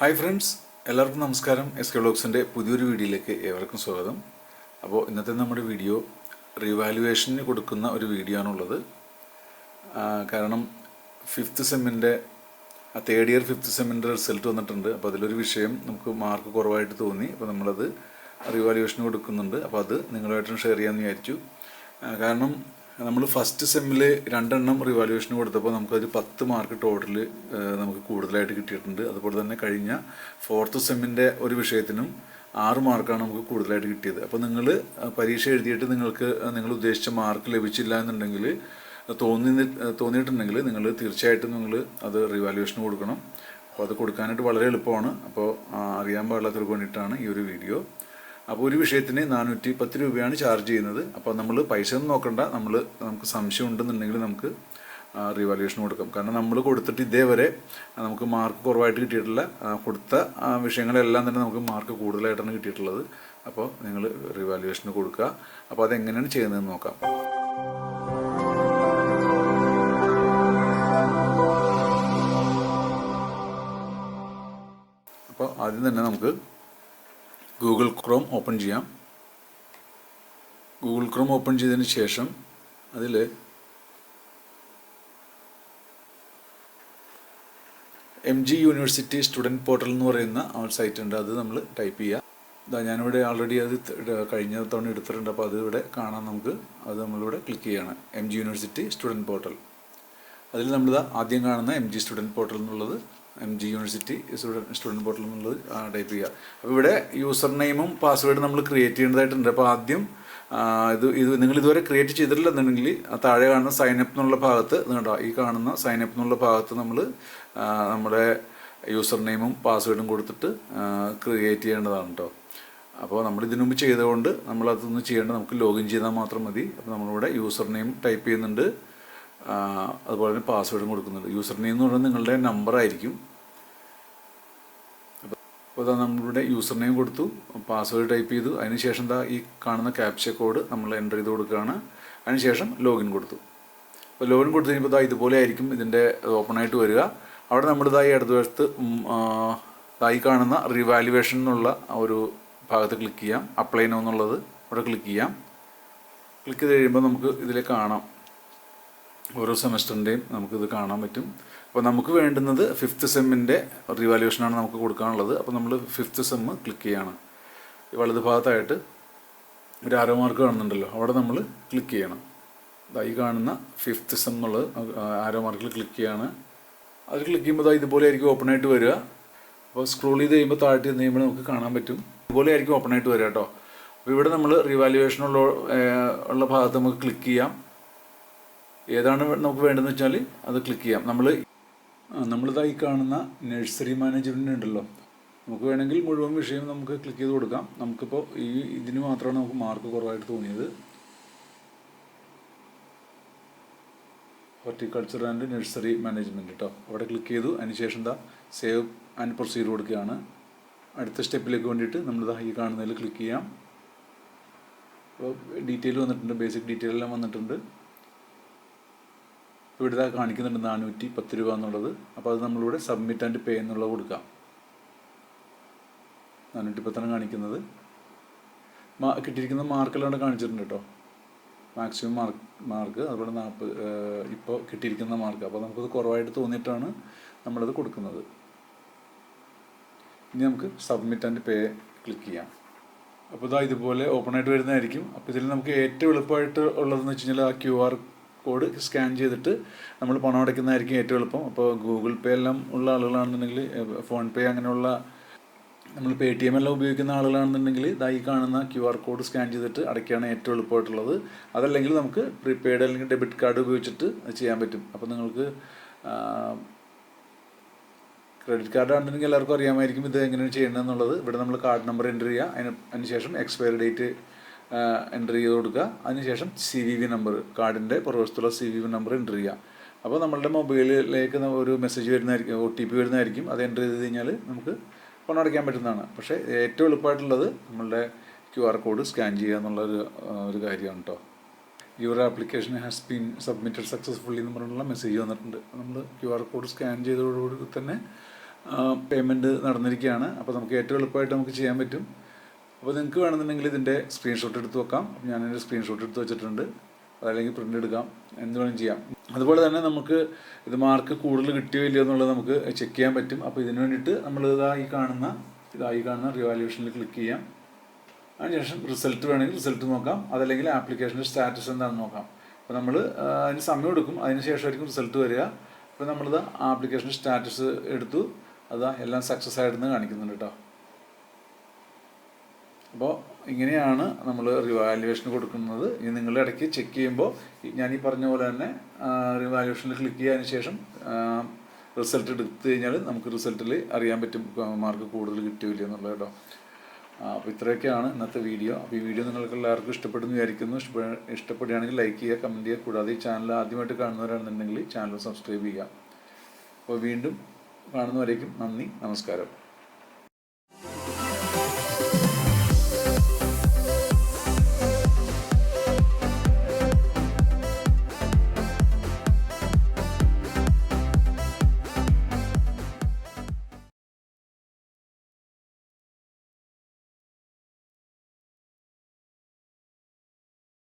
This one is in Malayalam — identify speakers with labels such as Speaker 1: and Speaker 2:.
Speaker 1: ഹായ് ഫ്രണ്ട്സ് എല്ലാവർക്കും നമസ്കാരം. എസ് കെ ബ്ലോഗ്സിന്റെ പുതിയൊരു വീഡിയോയിലേക്ക് ഏവർക്കും സ്വാഗതം. അപ്പോൾ ഇന്നത്തെ നമ്മുടെ വീഡിയോ റിവാലുവേഷന് കൊടുക്കുന്ന ഒരു വീഡിയോ ആണുള്ളത്. കാരണം ഫിഫ്ത്ത് സെമ്മിന്റെ തേർഡ് ഇയർ ഫിഫ്ത്ത് സെമ്മിന്റെ റിസൾട്ട് വന്നിട്ടുണ്ട്. അപ്പോൾ അതിലൊരു വിഷയം നമുക്ക് മാർക്ക് കുറവായിട്ട് തോന്നി. അപ്പോൾ നമ്മളത് റിവാലുവേഷന് കൊടുക്കുന്നുണ്ട്. അപ്പോൾ അത് നിങ്ങളുമായിട്ടും ഷെയർ ചെയ്യാമെന്ന് വിചാരിച്ചു. കാരണം നമ്മൾ ഫസ്റ്റ് സെമ്മിൽ രണ്ടെണ്ണം റിവാലുവേഷന് കൊടുത്തപ്പോൾ നമുക്കൊരു പത്ത് മാർക്ക് ടോട്ടൽ നമുക്ക് കൂടുതലായിട്ട് കിട്ടിയിട്ടുണ്ട്. അതുപോലെ തന്നെ കഴിഞ്ഞ ഫോർത്ത് സെമ്മിന്റെ ഒരു വിഷയത്തിനും ആറ് മാർക്കാണ് നമുക്ക് കൂടുതലായിട്ട് കിട്ടിയത്. അപ്പോൾ നിങ്ങൾ പരീക്ഷ എഴുതിയിട്ട് നിങ്ങൾക്ക് നിങ്ങൾ ഉദ്ദേശിച്ച മാർക്ക് ലഭിച്ചില്ല എന്നുണ്ടെങ്കിൽ തോന്നി തോന്നിയിട്ടുണ്ടെങ്കിൽ നിങ്ങൾ തീർച്ചയായിട്ടും നിങ്ങൾ അത് റിവാലുവേഷന് കൊടുക്കണം. അപ്പോൾ അത് കൊടുക്കാനായിട്ട് വളരെ എളുപ്പമാണ്. അപ്പോൾ അറിയാൻ പാടില്ലാത്തവർക്ക് വേണ്ടിയിട്ടാണ് ഈ ഒരു വീഡിയോ അപ്പോൾ ഒരു വിഷയത്തിന് നാനൂറ്റി പത്ത് രൂപയാണ് ചാർജ് ചെയ്യുന്നത്. അപ്പോൾ നമ്മൾ പൈസ ഒന്നും നോക്കണ്ട. നമ്മൾ നമുക്ക് സംശയം ഉണ്ടെന്നുണ്ടെങ്കിൽ നമുക്ക് റിവാലുവേഷൻ കൊടുക്കാം. കാരണം നമ്മൾ കൊടുത്തിട്ട് ഇതേവരെ നമുക്ക് മാർക്ക് കുറവായിട്ട് കിട്ടിയിട്ടില്ല. കൊടുത്ത വിഷയങ്ങളെല്ലാം തന്നെ നമുക്ക് മാർക്ക് കൂടുതലായിട്ടാണ് കിട്ടിയിട്ടുള്ളത്. അപ്പോൾ നിങ്ങൾ റിവാലുവേഷന് കൊടുക്കുക. അപ്പോൾ അതെങ്ങനെയാണ് ചെയ്യുന്നതെന്ന് നോക്കാം. അപ്പോൾ ആദ്യം തന്നെ നമുക്ക് ഗൂഗിൾ ക്രോം ഓപ്പൺ ചെയ്യാം. ഗൂഗിൾ ക്രോം ഓപ്പൺ ചെയ്തതിന് ശേഷം അതിൽ M G university student portal എന്ന് പറയുന്ന ആ ഒരു സൈറ്റ് ഉണ്ട്. അത് നമ്മൾ ടൈപ്പ് ചെയ്യുക ഇതാ ഞാനിവിടെ ആൾറെഡി അത് കഴിഞ്ഞ തവണ എടുത്തിട്ടുണ്ട്. അപ്പോൾ അത് ഇവിടെ കാണാൻ നമുക്ക്. അത് നമ്മളിവിടെ ക്ലിക്ക് ചെയ്യണം. M G university student portal അതിൽ നമ്മൾ ആദ്യം കാണുന്ന എം ജി സ്റ്റുഡന്റ് പോർട്ടൽ എന്നുള്ളത് M G university student student portal എന്നുള്ളത് ടൈപ്പ് ചെയ്യുക അപ്പോൾ ഇവിടെ യൂസർ നെയിമും പാസ്വേഡും നമ്മൾ ക്രിയേറ്റ് ചെയ്യേണ്ടതായിട്ടുണ്ട്. അപ്പോൾ ആദ്യം ഇത് ഇത് നിങ്ങൾ ഇതുവരെ ക്രിയേറ്റ് ചെയ്തിട്ടില്ലെന്നുണ്ടെങ്കിൽ താഴെ കാണുന്ന സൈൻ അപ്പ് എന്നുള്ള ഭാഗത്ത് നിങ്ങളുടെ ഈ കാണുന്ന സൈൻ അപ്പ് എന്നുള്ള ഭാഗത്ത് നമ്മൾ നമ്മുടെ യൂസർ നെയിമും പാസ്വേഡും കൊടുത്തിട്ട് ക്രിയേറ്റ് ചെയ്യേണ്ടതാണ് കേട്ടോ അപ്പോൾ നമ്മൾ ഇതിനു മുമ്പ് ചെയ്തുകൊണ്ട് നമ്മൾ ചെയ്യേണ്ട നമുക്ക് ലോഗിൻ ചെയ്താൽ മാത്രം മതി. അപ്പോൾ നമ്മളിവിടെ യൂസർ നെയിം ടൈപ്പ് ചെയ്യുന്നുണ്ട്. അതുപോലെ തന്നെ പാസ്വേഡും കൊടുക്കുന്നുണ്ട്. യൂസർ നെയിം എന്ന് പറയുന്നത് നിങ്ങളുടെ നമ്പർ ആയിരിക്കും. അപ്പോൾ ഇതാ നമ്മളുടെ യൂസർ നെയിം കൊടുത്തു. പാസ്വേഡ് ടൈപ്പ് ചെയ്തു. അതിനുശേഷം ദാ ഈ കാണുന്ന ക്യാപ്ച കോഡ് നമ്മൾ എന്റർ ചെയ്ത് കൊടുക്കുകയാണ്. അതിനുശേഷം ലോഗിൻ കൊടുത്തു. അപ്പോൾ ലോഗിൻ കൊടുത്തു കഴിയുമ്പോൾ ഇതാ ഇതുപോലെ ആയിരിക്കും ഇതിന്റെ ഓപ്പൺ ആയിട്ട് വരിക. അവിടെ നമ്മൾ ഇതാ ഈ ഇടതുവശത്ത് ഇതായി ദാ ഈ കാണുന്ന റിവാലുവേഷൻ എന്നുള്ള ഒരു ഭാഗത്ത് ക്ലിക്ക് ചെയ്യാം. അപ്ലൈ നോ എന്നുള്ളത് അവിടെ ക്ലിക്ക് ചെയ്യാം. ക്ലിക്ക് ചെയ്ത് കഴിയുമ്പോൾ നമുക്ക് ഇതിൽ കാണാം. ഓരോ സെമസ്റ്ററിന്റെയും നമുക്കിത് കാണാൻ പറ്റും. അപ്പോൾ നമുക്ക് വേണ്ടുന്നത് ഫിഫ്ത്ത് സെമ്മിന്റെ റിവാലുവേഷനാണ് നമുക്ക് കൊടുക്കാനുള്ളത്. അപ്പോൾ നമ്മൾ ഫിഫ്ത്ത് സെമ്മ് ക്ലിക്ക് ചെയ്യണം. വലത് ഭാഗത്തായിട്ട് ഒരു ആരോ മാർക്ക് കാണുന്നുണ്ടല്ലോ. അവിടെ നമ്മൾ ക്ലിക്ക് ചെയ്യണം. ഈ കാണുന്ന ഫിഫ്ത്ത് സെം എന്നുള്ളത് ആരോ മാർക്കിൽ ക്ലിക്ക് ചെയ്യാണ്. അത് ക്ലിക്ക് ചെയ്യുമ്പോൾ ഇതുപോലെ ആയിരിക്കും ഓപ്പൺ ആയിട്ട് വരിക. അപ്പോൾ സ്ക്രോൾ ചെയ്ത് കഴിയുമ്പോൾ താഴ്ത്തി നിന്ന് കഴിയുമ്പോൾ നമുക്ക് കാണാൻ പറ്റും. ഇതുപോലെ ആയിരിക്കും ഓപ്പൺ ആയിട്ട് വരിക കേട്ടോ അപ്പോൾ ഇവിടെ നമ്മൾ റിവാലുവേഷനുള്ള ഉള്ള ഭാഗത്ത് നമുക്ക് ക്ലിക്ക് ചെയ്യാം. ഏതാണ് നമുക്ക് വേണ്ടതെന്ന് വെച്ചാൽ അത് ക്ലിക്ക് ചെയ്യാം. നമ്മൾ നമ്മളിതായി കാണുന്ന നഴ്സറി മാനേജ്മെന്റ് ഉണ്ടല്ലോ നമുക്ക് വേണമെങ്കിൽ മുഴുവൻ വിഷയം നമുക്ക് ക്ലിക്ക് ചെയ്ത് കൊടുക്കാം. നമുക്കിപ്പോൾ ഈ ഇതിന് മാത്രമാണ് നമുക്ക് മാർക്ക് കുറവായിട്ട് തോന്നിയത്. ഹോർട്ടിക്കൾച്ചർ ആൻഡ് നഴ്സറി മാനേജ്മെന്റ് കേട്ടോ അവിടെ ക്ലിക്ക് ചെയ്തു. അതിനുശേഷം എന്താ സേവ് ആൻഡ് പ്രൊസീഡ് കൊടുക്കുകയാണ്. അടുത്ത സ്റ്റെപ്പിലേക്ക് വേണ്ടിയിട്ട് നമ്മളിതാ ഈ കാണുന്നതിൽ ക്ലിക്ക് ചെയ്യാം. അപ്പോൾ ഡീറ്റെയിൽ വന്നിട്ടുണ്ട്. ബേസിക് ഡീറ്റെയിൽ എല്ലാം വന്നിട്ടുണ്ട്. ഇവിടെ കാണിക്കുന്നുണ്ട് നാനൂറ്റി പത്ത് രൂപ എന്നുള്ളത്. അപ്പോൾ അത് നമ്മളിവിടെ സബ്മിറ്റ് ആൻഡ് പേ എന്നുള്ളത് കൊടുക്കാം. നാനൂറ്റി പത്താണ് കാണിക്കുന്നത്. മാ കിട്ടിയിരിക്കുന്ന മാർക്കെല്ലാം ഇവിടെ കാണിച്ചിട്ടുണ്ട് കേട്ടോ. മാക്സിമം മാർക്ക് മാർക്ക് അതുപോലെ നാൽപ്പത് ഇപ്പോൾ കിട്ടിയിരിക്കുന്ന മാർക്ക് അപ്പോൾ നമുക്കത് കുറവായിട്ട് തോന്നിയിട്ടാണ് നമ്മളത് കൊടുക്കുന്നത്. ഇനി നമുക്ക് സബ്മിറ്റ് ആൻഡ് പേ ക്ലിക്ക് ചെയ്യാം. അപ്പോൾ ഇതാ ഇതുപോലെ ഓപ്പൺ ആയിട്ട് വരുന്നതായിരിക്കും. അപ്പോൾ ഇതിൽ നമുക്ക് ഏറ്റവും എളുപ്പമായിട്ട് ഉള്ളതെന്ന് വെച്ച് കഴിഞ്ഞാൽ ആ ക്യു ആർ കോഡ് സ്കാൻ ചെയ്തിട്ട് നമ്മൾ പണം അടയ്ക്കുന്നതായിരിക്കും ഏറ്റവും എളുപ്പം. അപ്പോൾ ഗൂഗിൾ പേ എല്ലാം ഉള്ള ആളുകളാണെന്നുണ്ടെങ്കിൽ ഫോൺ പേ അങ്ങനെയുള്ള നമ്മൾ പേ ടി എം എല്ലാം ഉപയോഗിക്കുന്ന ആളുകളാണെന്നുണ്ടെങ്കിൽ ഇതായി കാണുന്ന ക്യു ആർ കോഡ് സ്കാൻ ചെയ്തിട്ട് അടയ്ക്കുകയാണ് ഏറ്റവും എളുപ്പമായിട്ടുള്ളത്. അതല്ലെങ്കിൽ നമുക്ക് പ്രീപെയ്ഡ് അല്ലെങ്കിൽ ഡെബിറ്റ് കാർഡ് ഉപയോഗിച്ചിട്ട് ചെയ്യാൻ പറ്റും. അപ്പോൾ നിങ്ങൾക്ക് ക്രെഡിറ്റ് കാർഡ് ആണെന്നുണ്ടെങ്കിൽ എല്ലാവർക്കും അറിയാമായിരിക്കും ഇത് എങ്ങനെയാണ് ചെയ്യേണ്ടതെന്നുള്ളത്. ഇവിടെ നമ്മൾ കാർഡ് നമ്പർ എന്റർ ചെയ്യുക. അതിന് അതിനുശേഷം എക്സ്പയറി ഡേറ്റ് എന്റർ ചെയ്ത് കൊടുക്കുക. അതിനുശേഷം സി വി വി നമ്പർ കാർഡിന്റെ പുറവശത്തുള്ള C V V number enter ചെയ്യുക. അപ്പോൾ നമ്മളുടെ മൊബൈലിലേക്ക് ഒരു മെസ്സേജ് വരുന്നതായിരിക്കും ഒ ടി പി വരുന്നതായിരിക്കും. അത് എന്റർ ചെയ്ത് കഴിഞ്ഞാൽ നമുക്ക് പണം അടയ്ക്കാൻ പറ്റുന്നതാണ്. പക്ഷേ ഏറ്റവും എളുപ്പമായിട്ടുള്ളത് നമ്മളുടെ ക്യു ആർ കോഡ് സ്കാൻ ചെയ്യുക എന്നുള്ള ഒരു ഒരു കാര്യമാണ് കേട്ടോ your application has been submitted successfully എന്ന് പറഞ്ഞുള്ള മെസ്സേജ് വന്നിട്ടുണ്ട്. നമ്മൾ ക്യു ആർ കോഡ് സ്കാൻ ചെയ്തതോടുകൂടി തന്നെ പേയ്മെന്റ് നടന്നിരിക്കുകയാണ്. അപ്പോൾ നമുക്ക് ഏറ്റവും എളുപ്പമായിട്ട് നമുക്ക് ചെയ്യാൻ പറ്റും. അപ്പോൾ നിങ്ങൾക്ക് വേണമെന്നുണ്ടെങ്കിൽ ഇതിന്റെ സ്ക്രീൻഷോട്ട് എടുത്ത് വെക്കാം. ഞാൻ എന്റെ സ്ക്രീൻഷോട്ട് എടുത്ത് വെച്ചിട്ടുണ്ട്. അതല്ലെങ്കിൽ പ്രിന്റ് എടുക്കാം. എന്ത് വേണം ചെയ്യാം. അതുപോലെ തന്നെ നമുക്ക് ഇത് മാർക്ക് കൂടുതൽ കിട്ടിയോ ഇല്ലയോ എന്നുള്ളത് നമുക്ക് ചെക്ക് ചെയ്യാൻ പറ്റും. അപ്പോൾ ഇതിന് വേണ്ടിയിട്ട് നമ്മൾ ഇതായി കാണുന്ന ഇതായി കാണുന്ന റിവാലുവേഷനിൽ ക്ലിക്ക് ചെയ്യാം. അതിനുശേഷം റിസൾട്ട് വേണമെങ്കിൽ റിസൾട്ട് നോക്കാം. അതല്ലെങ്കിൽ ആപ്ലിക്കേഷന്റെ സ്റ്റാറ്റസ് എന്താണെന്ന് നോക്കാം. അപ്പോൾ നമ്മൾ അതിന് സമയം എടുക്കും. അതിന് ശേഷമായിരിക്കും റിസൾട്ട് വരിക. അപ്പോൾ നമ്മളിത് ആപ്ലിക്കേഷൻ സ്റ്റാറ്റസ് എടുത്തു. അതാ എല്ലാം സക്സസ് ആയിട്ടെന്ന് കാണിക്കുന്നുണ്ട് കേട്ടോ അപ്പോൾ ഇങ്ങനെയാണ് നമ്മൾ റിവാലുവേഷൻ കൊടുക്കുന്നത്. ഇനി നിങ്ങൾ ഇടയ്ക്ക് ചെക്ക് ചെയ്യുമ്പോൾ ഞാൻ ഈ പറഞ്ഞ പോലെ തന്നെ റിവാലുവേഷനിൽ ക്ലിക്ക് ചെയ്തതിന് ശേഷം റിസൾട്ട് എടുത്തു കഴിഞ്ഞാൽ നമുക്ക് റിസൾട്ടിൽ അറിയാൻ പറ്റും മാർക്ക് കൂടുതൽ കിട്ടിയില്ല എന്നുള്ളത് കേട്ടോ. അപ്പോൾ ഇത്രയൊക്കെയാണ് ഇന്നത്തെ വീഡിയോ അപ്പോൾ ഈ വീഡിയോ നിങ്ങൾക്ക് എല്ലാവർക്കും ഇഷ്ടപ്പെടുന്നു വിചാരിക്കുന്നു. ഇഷ്ടപ്പെ ഇഷ്ടപ്പെടുകയാണെങ്കിൽ ലൈക്ക് ചെയ്യുക കമന്റ് ചെയ്യുക. കൂടാതെ ഈ ചാനൽ ആദ്യമായിട്ട് കാണുന്നവരാണെന്നുണ്ടെങ്കിൽ ചാനൽ സബ്സ്ക്രൈബ് ചെയ്യുക. അപ്പോൾ വീണ്ടും കാണുന്നവരേക്കും നന്ദി നമസ്കാരം.